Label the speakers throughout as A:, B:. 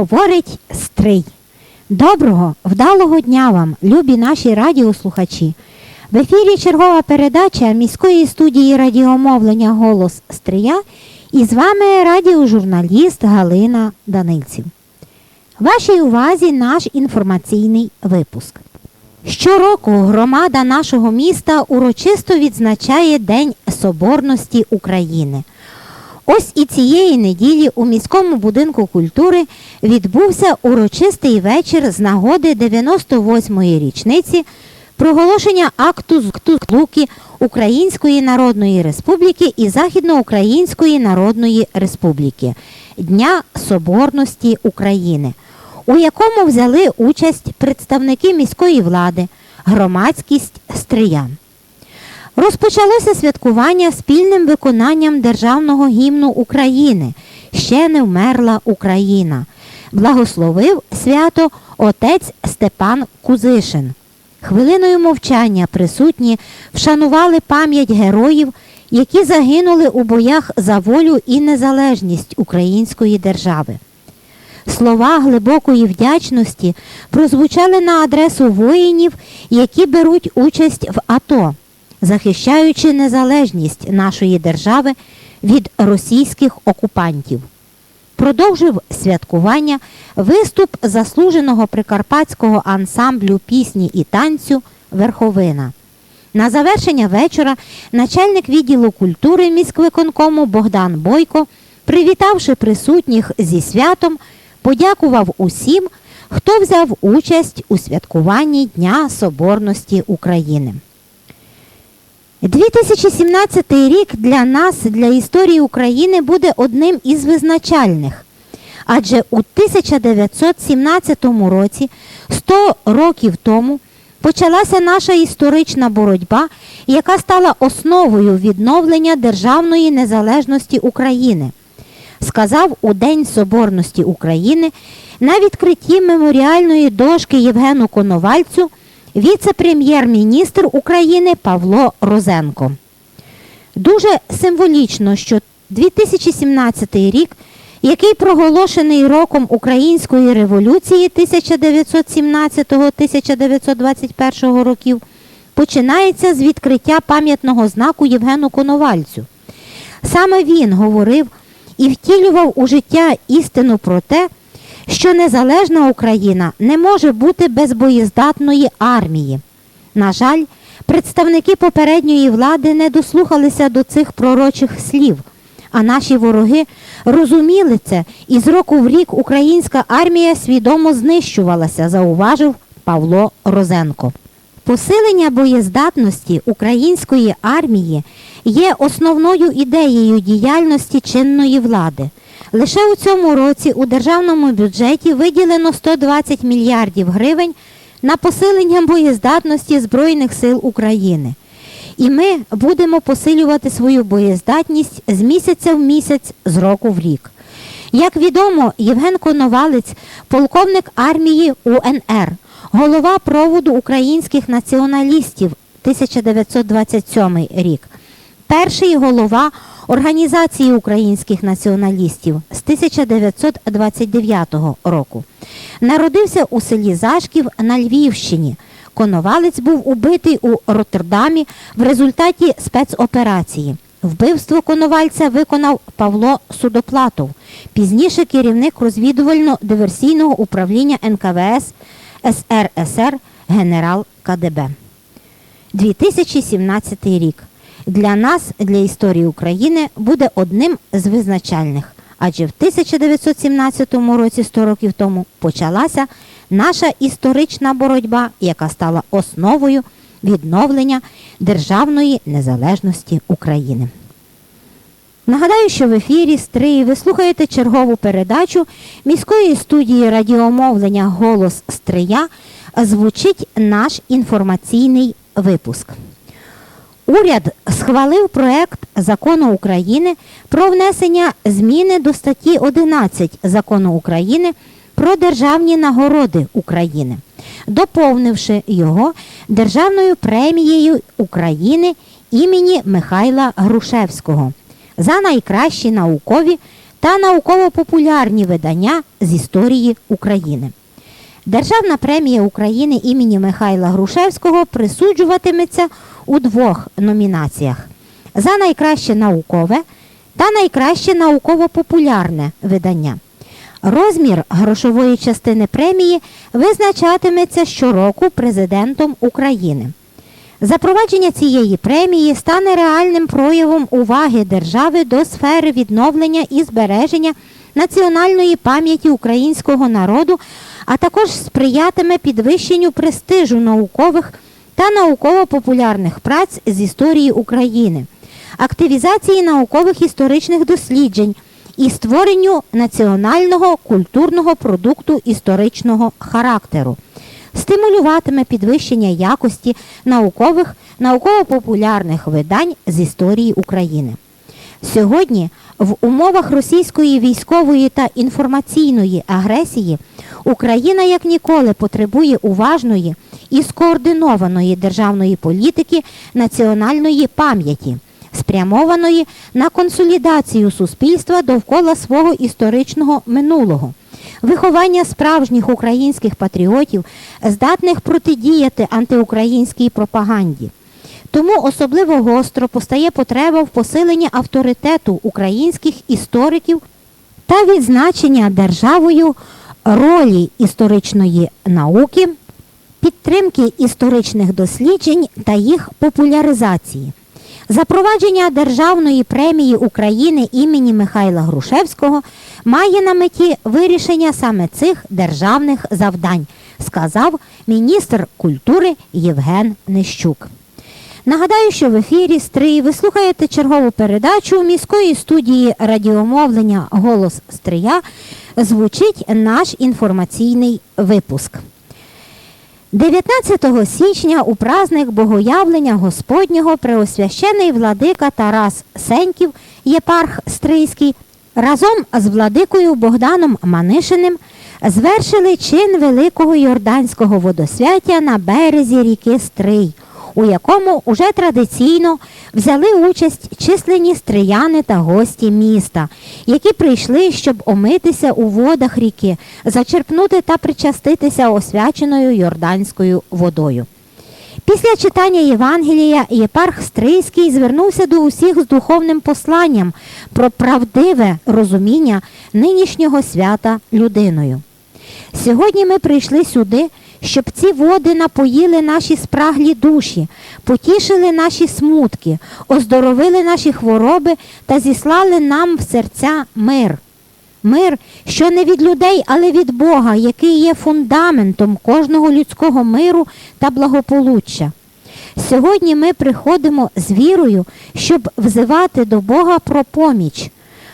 A: говорить Стрий. Доброго, вдалого дня вам, любі наші радіослухачі. В ефірі чергова передача міської студії радіомовлення Голос Стрия і з вами радіожурналіст Галина Данильців. Вашій увазі наш інформаційний випуск. Щороку громада нашого міста урочисто відзначає День Соборності України. Ось і цієї неділі у міському будинку культури відбувся урочистий вечір з нагоди 98-ї річниці проголошення акту Луки Української Народної Республіки і Західноукраїнської Народної Республіки Дня Соборності України, у якому взяли участь представники міської влади, громадськість стриян. Розпочалося святкування спільним виконанням державного гімну України Ще не вмерла Україна. Благословив свято отець Степан Кузишин. Хвилиною мовчання присутні вшанували пам'ять героїв, які загинули у боях за волю і незалежність Української держави. Слова глибокої вдячності прозвучали на адресу воїнів, які беруть участь в АТО захищаючи незалежність нашої держави від російських окупантів. Продовжив святкування виступ заслуженого прикарпатського ансамблю пісні і танцю Верховина. На завершення вечора начальник відділу культури міськвиконкому Богдан Бойко, привітавши присутніх зі святом, подякував усім, хто взяв участь у святкуванні Дня Соборності України. 2017 рік для нас, для історії України, буде одним із визначальних. Адже у 1917 році, 100 років тому, почалася наша історична боротьба, яка стала основою відновлення державної незалежності України. Сказав у День Соборності України на відкритті меморіальної дошки Євгену Коновальцю віце-прем'єр-міністр України Павло Розенко. Дуже символічно, що 2017 рік, який проголошений роком Української революції 1917-1921 років, починається з відкриття пам'ятного знаку Євгену Коновальцю. Саме він говорив і втілював у життя істину про те, що незалежна Україна не може бути без боєздатної армії. На жаль, представники попередньої влади не дослухалися до цих пророчих слів, а наші вороги розуміли це, і з року в рік українська армія свідомо знищувалася, зауважив Павло Розенко. Посилення боєздатності української армії є основною ідеєю діяльності чинної влади. Лише у цьому році у державному бюджеті виділено 120 мільярдів гривень на посилення боєздатності Збройних сил України. І ми будемо посилювати свою боєздатність з місяця в місяць, з року в рік. Як відомо, Євген Коновалець, полковник армії УНР, голова проводу українських націоналістів 1927 рік, перший голова Організації українських націоналістів з 1929 року. Народився у селі Зашків на Львівщині. Коновалець був убитий у Роттердамі в результаті спецоперації. Вбивство Коновальця виконав Павло Судоплатов, пізніше керівник розвідувально-диверсійного управління НКВС СРСР генерал КДБ. 2017 рік для нас, для історії України, буде одним з визначальних. Адже в 1917 році, 100 років тому, почалася наша історична боротьба, яка стала основою відновлення державної незалежності України. Нагадаю, що в ефірі Стрии ви слухаєте чергову передачу міської студії радіомовлення Голос Стрия звучить наш інформаційний випуск. Уряд схвалив проект закону України про внесення зміни до статті 11 закону України про державні нагороди України, доповнивши його Державною премією України імені Михайла Грушевського за найкращі наукові та науково-популярні видання з історії України. Державна премія України імені Михайла Грушевського присуджуватиметься у двох номінаціях: за найкраще наукове та найкраще науково-популярне видання. Розмір грошової частини премії визначатиметься щороку президентом України. Запровадження цієї премії стане реальним проявом уваги держави до сфери відновлення і збереження національної пам'яті українського народу, а також сприятиме підвищенню престижу наукових та науково-популярних праць з історії України, активізації наукових історичних досліджень і створенню національного культурного продукту історичного характеру стимулюватиме підвищення якості наукових, науково-популярних видань з історії України. Сьогодні в умовах російської військової та інформаційної агресії Україна як ніколи потребує уважної і скоординованої державної політики національної пам'яті, спрямованої на консолідацію суспільства довкола свого історичного минулого виховання справжніх українських патріотів, здатних протидіяти антиукраїнській пропаганді. Тому особливо гостро постає потреба в посиленні авторитету українських істориків та відзначення державою ролі історичної науки, підтримки історичних досліджень та їх популяризації. Запровадження Державної премії України імені Михайла Грушевського має на меті вирішення саме цих державних завдань, сказав міністр культури Євген Нещук. Нагадаю, що в ефірі Стрий ви слухаєте чергову передачу міської студії радіомовлення Голос Стрия. Звучить наш інформаційний випуск. 19 січня у праздник Богоявлення Господнього преосвящений владика Тарас Сеньків, єпарх Стрийський, разом з владикою Богданом Манишиним звершили чин великого йорданського водосвяття на березі ріки Стрий, у якому уже традиційно взяли участь численні стрияни та гості міста, які прийшли, щоб омитися у водах ріки, зачерпнути та причаститися освяченою йорданською водою. Після читання Євангелія єпарх Стрийський звернувся до усіх з духовним посланням про правдиве розуміння нинішнього свята людиною. Сьогодні ми прийшли сюди, щоб ці води напоїли наші спраглі душі, потішили наші смутки, оздоровили наші хвороби та зіслали нам в серця мир. Мир, що не від людей, але від Бога, який є фундаментом кожного людського миру та благополуччя. Сьогодні ми приходимо з вірою, щоб взивати до Бога про поміч,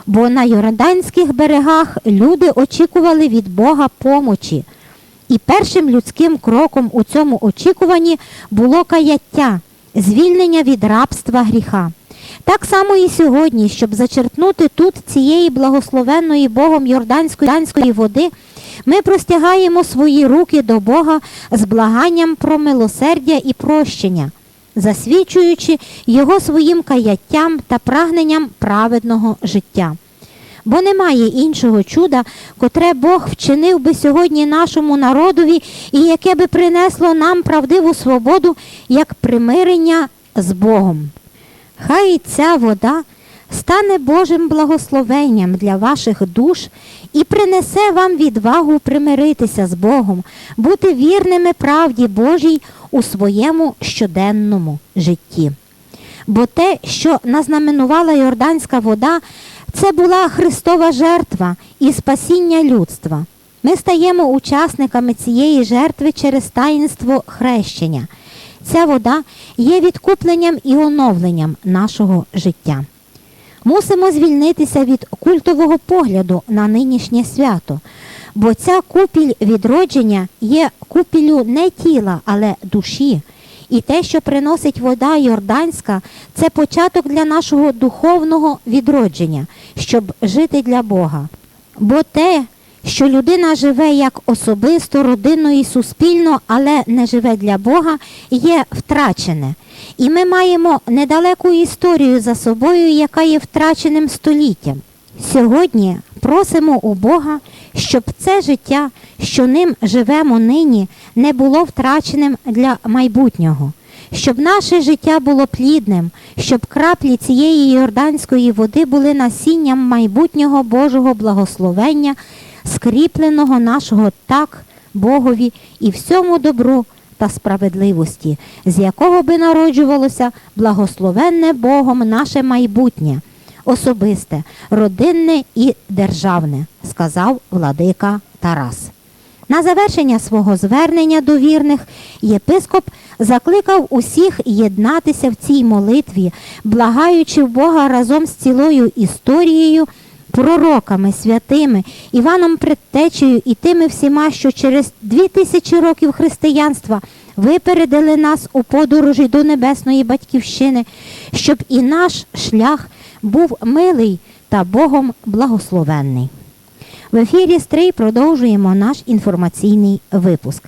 A: бо на Йорданських берегах люди очікували від Бога помочі. І першим людським кроком у цьому очікуванні було каяття, звільнення від рабства гріха. Так само і сьогодні, щоб зачерпнути тут цієї благословенної Богом Йорданської води, ми простягаємо свої руки до Бога з благанням про милосердя і прощення, засвідчуючи Його своїм каяттям та прагненням праведного життя. Бо немає іншого чуда, котре Бог вчинив би сьогодні нашому народові і яке би принесло нам правдиву свободу, як примирення з Богом. Хай ця вода стане Божим благословенням для ваших душ і принесе вам відвагу примиритися з Богом, бути вірними правді Божій у своєму щоденному житті. Бо те, що назнаменувала Йорданська вода, це була Христова жертва і спасіння людства. Ми стаємо учасниками цієї жертви через таїнство хрещення. Ця вода є відкупленням і оновленням нашого життя. Мусимо звільнитися від культового погляду на нинішнє свято, бо ця купіль відродження є купілю не тіла, але душі. І те, що приносить вода Йорданська, це початок для нашого духовного відродження, щоб жити для Бога. Бо те, що людина живе як особисто, родинно і суспільно, але не живе для Бога, є втрачене. І ми маємо недалеку історію за собою, яка є втраченим століттям. Сьогодні просимо у Бога, щоб це життя, що ним живемо нині, не було втраченим для майбутнього, щоб наше життя було плідним, щоб краплі цієї йорданської води були насінням майбутнього Божого благословення, скріпленого нашого так Богові і всьому добру та справедливості, з якого би народжувалося благословенне Богом наше майбутнє особисте, родинне і державне, сказав владика Тарас. На завершення свого звернення до вірних єпископ закликав усіх єднатися в цій молитві, благаючи в Бога разом з цілою історією, пророками святими, Іваном Предтечею і тими всіма, що через дві тисячі років християнства випередили нас у подорожі до небесної батьківщини, щоб і наш шлях був милий та Богом благословенний. В ефірі Стрий продовжуємо наш інформаційний випуск.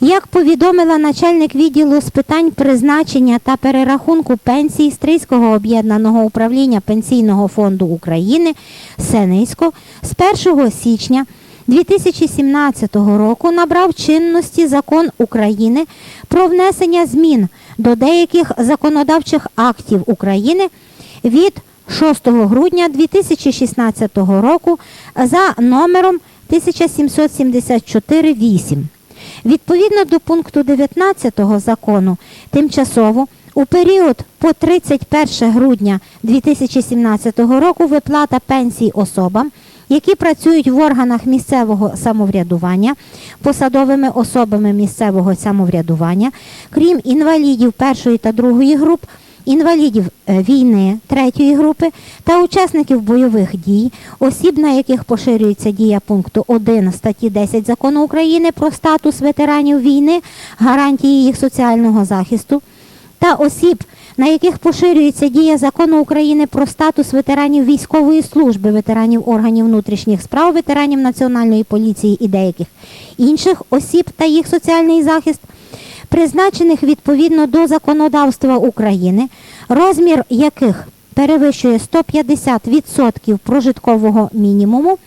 A: Як повідомила начальник відділу з питань призначення та перерахунку пенсій Стрийського об'єднаного управління Пенсійного фонду України Сенисько, з 1 січня 2017 року набрав чинності закон України про внесення змін до деяких законодавчих актів України від 6 грудня 2016 року за номером 17748. Відповідно до пункту 19 закону, тимчасово у період по 31 грудня 2017 року виплата пенсій особам, які працюють в органах місцевого самоврядування, посадовими особами місцевого самоврядування, крім інвалідів першої та другої груп, інвалідів е, війни третьої групи та учасників бойових дій, осіб, на яких поширюється дія пункту 1 статті 10 закону України про статус ветеранів війни, гарантії їх соціального захисту, та осіб, на яких поширюється дія закону України про статус ветеранів військової служби, ветеранів органів внутрішніх справ, ветеранів Національної поліції і деяких інших осіб та їх соціальний захист призначених відповідно до законодавства України, розмір яких перевищує 150% прожиткового мінімуму,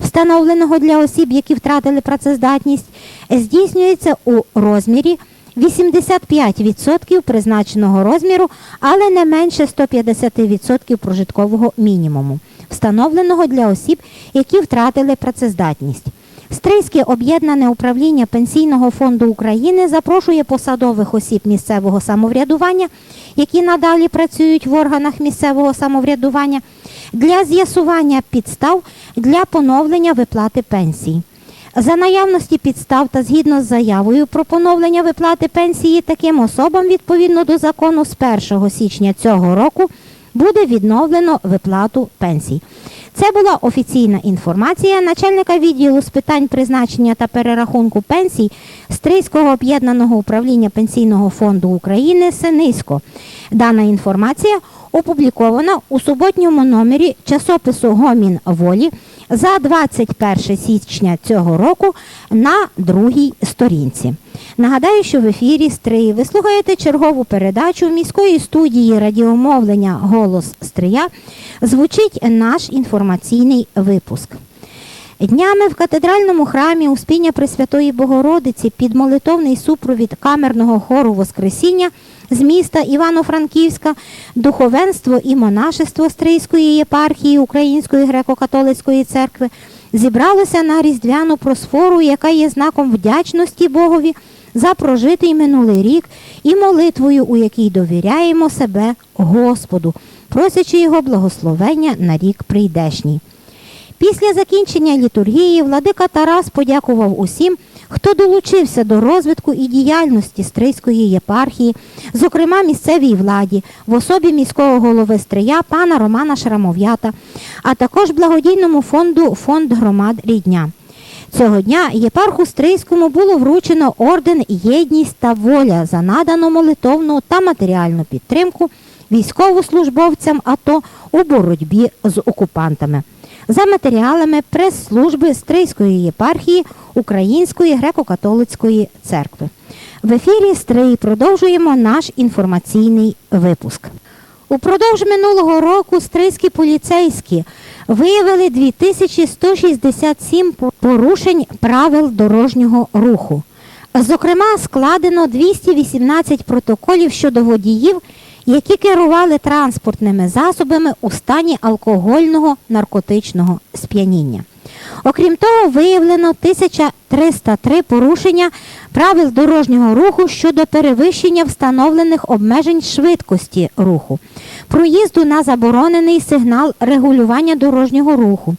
A: встановленого для осіб, які втратили працездатність, здійснюється у розмірі 85% призначеного розміру, але не менше 150% прожиткового мінімуму, встановленого для осіб, які втратили працездатність. Стрийське об'єднане управління Пенсійного фонду України запрошує посадових осіб місцевого самоврядування, які надалі працюють в органах місцевого самоврядування, для з'ясування підстав для поновлення виплати пенсій. За наявності підстав та згідно з заявою про поновлення виплати пенсії таким особам відповідно до закону з 1 січня цього року буде відновлено виплату пенсій. Це була офіційна інформація начальника відділу з питань призначення та перерахунку пенсій Стрийського об'єднаного управління Пенсійного фонду України Синисько. Дана інформація опублікована у суботньому номері часопису Гомін Волі за 21 січня цього року на другій сторінці. Нагадаю, що в ефірі Стрий ви слухаєте чергову передачу міської студії радіомовлення Голос Стрия. Звучить наш інформаційний випуск. Днями в катедральному храмі Успіння Пресвятої Богородиці під молитовний супровід камерного хору Воскресіння з міста Івано-Франківська, духовенство і монашество Стрийської єпархії Української греко-католицької церкви зібралося на різдвяну просфору, яка є знаком вдячності Богові за прожитий минулий рік і молитвою, у якій довіряємо себе Господу, просячи його благословення на рік прийдешній. Після закінчення літургії владика Тарас подякував усім, хто долучився до розвитку і діяльності Стрийської єпархії, зокрема місцевій владі, в особі міського голови Стрия пана Романа Шрамов'ята, а також благодійному фонду Фонд громад Рідня. Цього дня єпарху Стрийському було вручено орден Єдність та воля за надану молитовну та матеріальну підтримку військовослужбовцям АТО у боротьбі з окупантами за матеріалами прес-служби Стрийської єпархії Української греко-католицької церкви. В ефірі Стрий продовжуємо наш інформаційний випуск. Упродовж минулого року стрийські поліцейські виявили 2167 порушень правил дорожнього руху. Зокрема, складено 218 протоколів щодо водіїв, які керували транспортними засобами у стані алкогольного наркотичного сп'яніння. Окрім того, виявлено 1303 порушення правил дорожнього руху щодо перевищення встановлених обмежень швидкості руху, проїзду на заборонений сигнал регулювання дорожнього руху.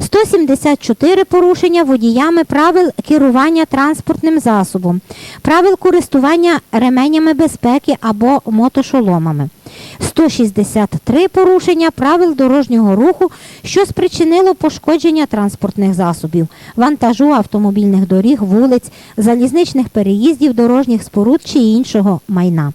A: 174 порушення водіями правил керування транспортним засобом, правил користування ременями безпеки або мотошоломами. 163 порушення правил дорожнього руху, що спричинило пошкодження транспортних засобів, вантажу автомобільних доріг, вулиць, залізничних переїздів, дорожніх споруд чи іншого майна.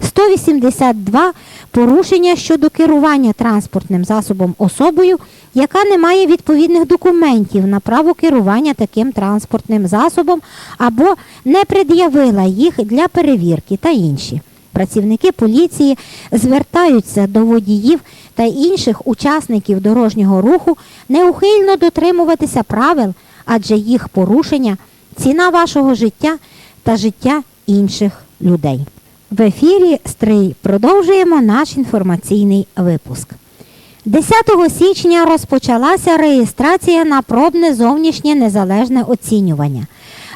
A: 182 порушення щодо керування транспортним засобом особою, яка не має відповідних документів на право керування таким транспортним засобом або не пред'явила їх для перевірки та інші. Працівники поліції звертаються до водіїв та інших учасників дорожнього руху неухильно дотримуватися правил, адже їх порушення ціна вашого життя та життя інших людей. В ефірі Стрий продовжуємо наш інформаційний випуск. 10 січня розпочалася реєстрація на пробне зовнішнє незалежне оцінювання.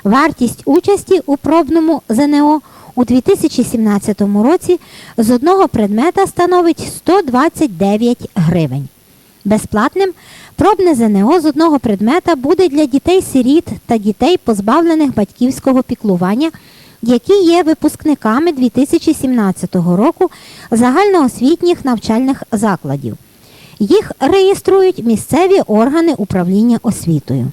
A: Вартість участі у пробному ЗНО у 2017 році з одного предмета становить 129 гривень. Безплатним пробне ЗНО з одного предмета буде для дітей-сиріт та дітей, позбавлених батьківського піклування, які є випускниками 2017 року загальноосвітніх навчальних закладів. Їх реєструють місцеві органи управління освітою.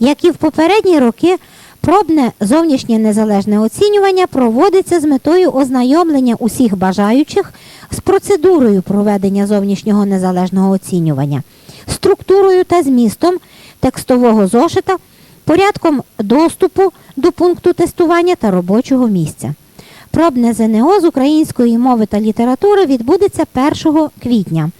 A: Як і в попередні роки, пробне зовнішнє незалежне оцінювання проводиться з метою ознайомлення усіх бажаючих з процедурою проведення зовнішнього незалежного оцінювання, структурою та змістом текстового зошита, порядком доступу до пункту тестування та робочого місця. Пробне ЗНО з української мови та літератури відбудеться 1 квітня.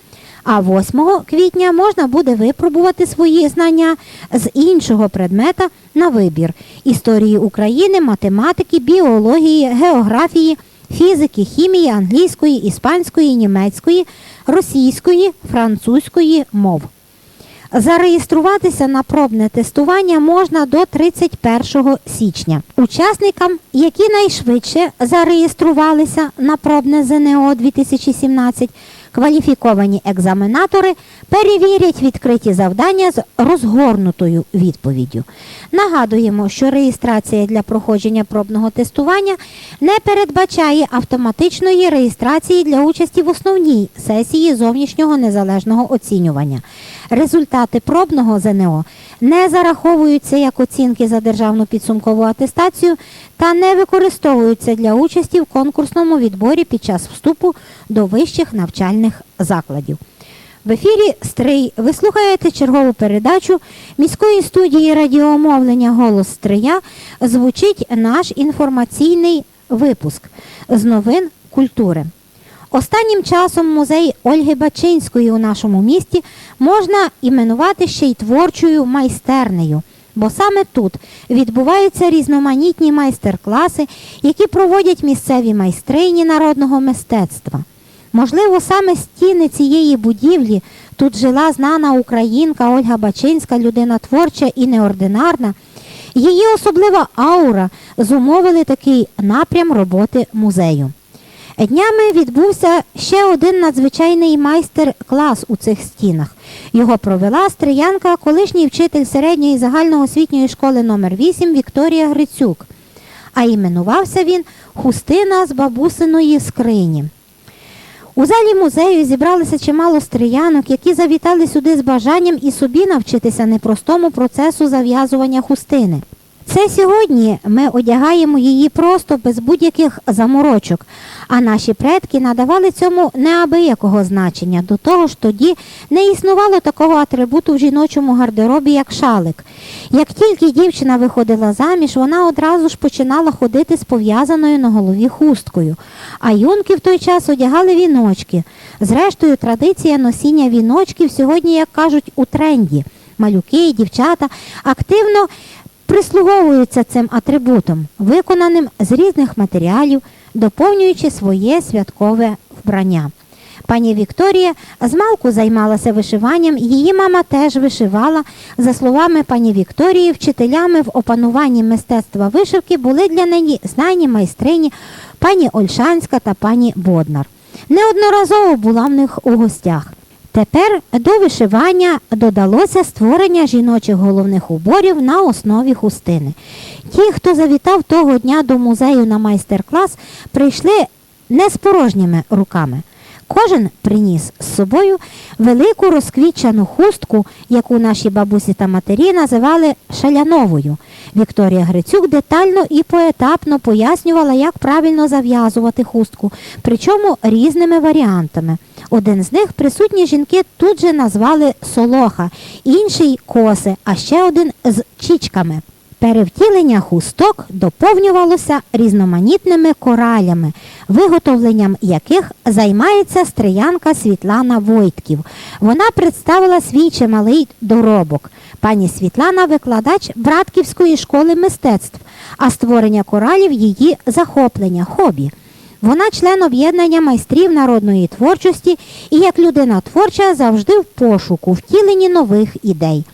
A: А 8 квітня можна буде випробувати свої знання з іншого предмета на вибір історії України, математики, біології, географії, фізики, хімії, англійської, іспанської, німецької, російської, французької мов. Зареєструватися на пробне тестування можна до 31 січня. Учасникам, які найшвидше зареєструвалися на пробне ЗНО 2017, кваліфіковані екзаменатори перевірять відкриті завдання з розгорнутою відповіддю. Нагадуємо, що реєстрація для проходження пробного тестування не передбачає автоматичної реєстрації для участі в основній сесії зовнішнього незалежного оцінювання. Результати пробного ЗНО не зараховуються як оцінки за державну підсумкову атестацію та не використовуються для участі в конкурсному відборі під час вступу до вищих навчальних закладів. В ефірі Стрий ви слухаєте чергову передачу міської студії радіомовлення Голос Стрия. Звучить наш інформаційний випуск з новин культури. Останнім часом музей Ольги Бачинської у нашому місті можна іменувати ще й творчою майстернею, бо саме тут відбуваються різноманітні майстер-класи, які проводять місцеві майстрині народного мистецтва. Можливо, саме стіни цієї будівлі тут жила знана українка Ольга Бачинська, людина творча і неординарна. Її особлива аура зумовили такий напрям роботи музею. Днями відбувся ще один надзвичайний майстер-клас у цих стінах. Його провела стріянка, колишній вчитель середньої загальноосвітньої школи номер 8 Вікторія Грицюк. А іменувався він Хустина з бабусиної скрині. У залі музею зібралося чимало стріянок, які завітали сюди з бажанням і собі навчитися непростому процесу зав'язування хустини. Це сьогодні ми одягаємо її просто без будь-яких заморочок, а наші предки надавали цьому неабиякого значення. До того ж тоді не існувало такого атрибуту в жіночому гардеробі, як шалик. Як тільки дівчина виходила заміж, вона одразу ж починала ходити з пов'язаною на голові хусткою. А юнки в той час одягали віночки. Зрештою, традиція носіння віночків сьогодні, як кажуть, у тренді. Малюки дівчата активно прислуговуються цим атрибутом, виконаним з різних матеріалів, доповнюючи своє святкове вбрання. Пані Вікторія змалку займалася вишиванням, її мама теж вишивала. За словами пані Вікторії, вчителями в опануванні мистецтва вишивки були для неї знайні майстрині пані Ольшанська та пані Боднар. Неодноразово була в них у гостях. Тепер до вишивання додалося створення жіночих головних уборів на основі хустини. Ті, хто завітав того дня до музею на майстер-клас, прийшли не з порожніми руками. Кожен приніс з собою велику розквітчану хустку, яку наші бабусі та матері називали шаляновою. Вікторія Грицюк детально і поетапно пояснювала, як правильно зав'язувати хустку, причому різними варіантами. Один з них присутні жінки тут же назвали солоха, інший коси, а ще один з чічками. Перевтілення хусток доповнювалося різноманітними коралями, виготовленням яких займається стриянка Світлана Войтків. Вона представила свій чималий доробок. Пані Світлана викладач Братківської школи мистецтв, а створення коралів її захоплення, хобі. Вона член об'єднання майстрів народної творчості і як людина творча завжди в пошуку, втіленні нових ідей.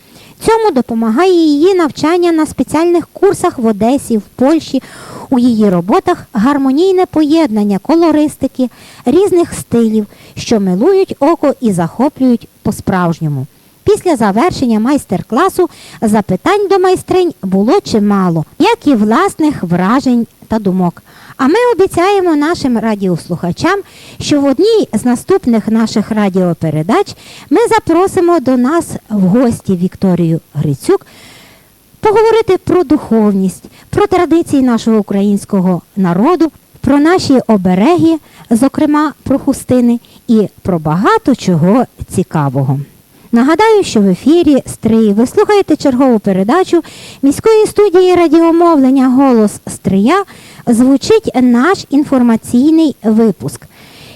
A: Цьому допомагає її навчання на спеціальних курсах в Одесі, в Польщі. У її роботах гармонійне поєднання колористики, різних стилів, що милують око і захоплюють по-справжньому. Після завершення майстер-класу запитань до майстринь було чимало, як і власних вражень та думок. А ми обіцяємо нашим радіослухачам, що в одній з наступних наших радіопередач ми запросимо до нас в гості Вікторію Грицюк поговорити про духовність, про традиції нашого українського народу, про наші обереги, зокрема про хустини, і про багато чого цікавого. Нагадаю, що в ефірі Стрий ви слухаєте чергову передачу міської студії радіомовлення Голос Стрия звучить наш інформаційний випуск.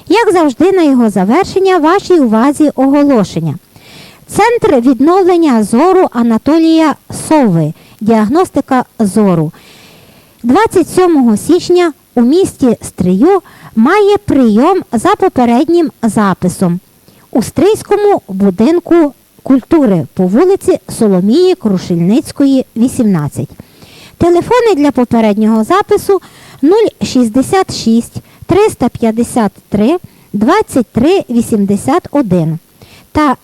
A: Як завжди, на його завершення вашій увазі оголошення. Центр відновлення зору Анатолія Сови. Діагностика зору. 27 січня у місті Стрию має прийом за попереднім записом у Стрийському будинку культури по вулиці Соломії Крушельницької, 18. Телефони для попереднього запису 066 353 23 81 та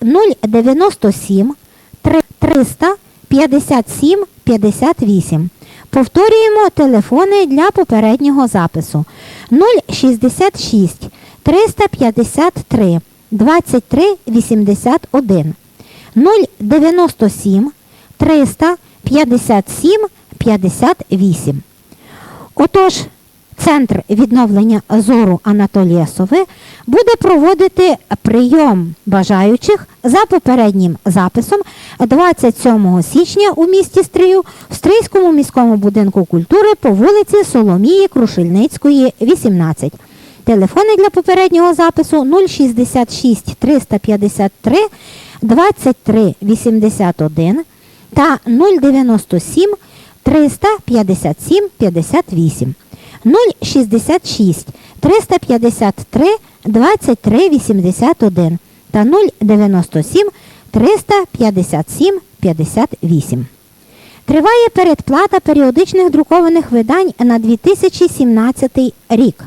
A: 097 357 58. Повторюємо телефони для попереднього запису 066 353 23 81 097 357 58. Отож, Центр відновлення зору Анатолія Сови буде проводити прийом бажаючих за попереднім записом 27 січня у місті Стрию в Стрийському міському будинку культури по вулиці Соломії Крушельницької, 18. Телефони для попереднього запису 066 353 23 81 та 097 357 58. 066 353 23 81 та 097 357 58. Триває передплата періодичних друкованих видань на 2017 рік.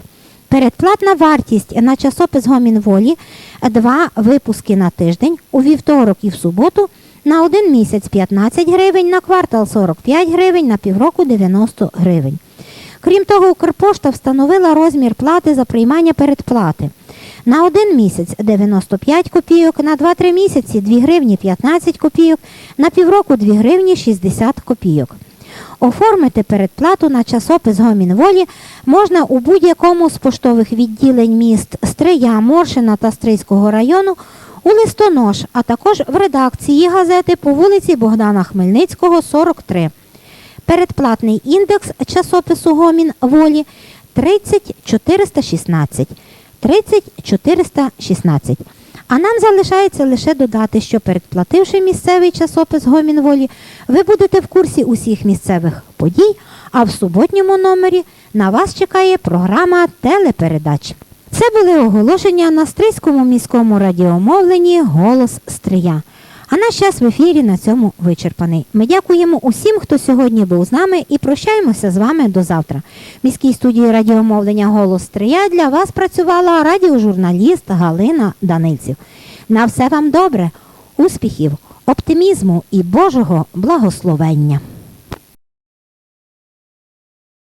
A: Передплатна вартість на часопис Гомін волі два випуски на тиждень у вівторок і в суботу на один місяць 15 гривень, на квартал 45 гривень, на півроку 90 гривень. Крім того, Укрпошта встановила розмір плати за приймання передплати. На один місяць 95 копійок, на 2-3 місяці 2 гривні 15 копійок, на півроку 2 гривні 60 копійок. Оформити передплату на часопис Гомін Волі можна у будь-якому з поштових відділень міст Стрия, Моршина та Стрийського району у листонож, а також в редакції газети по вулиці Богдана Хмельницького, 43. Передплатний індекс часопису Гомін Волі 30416. 30416. А нам залишається лише додати, що передплативши місцевий часопис Гомінволі, ви будете в курсі усіх місцевих подій, а в суботньому номері на вас чекає програма телепередач. Це були оголошення на Стрийському міському радіомовленні Голос Стрия. А наш час в ефірі на цьому вичерпаний. Ми дякуємо усім, хто сьогодні був з нами, і прощаємося з вами до завтра. В міській студії радіомовлення Голос Стрия для вас працювала радіожурналіст Галина Данильців. На все вам добре, успіхів, оптимізму і Божого благословення.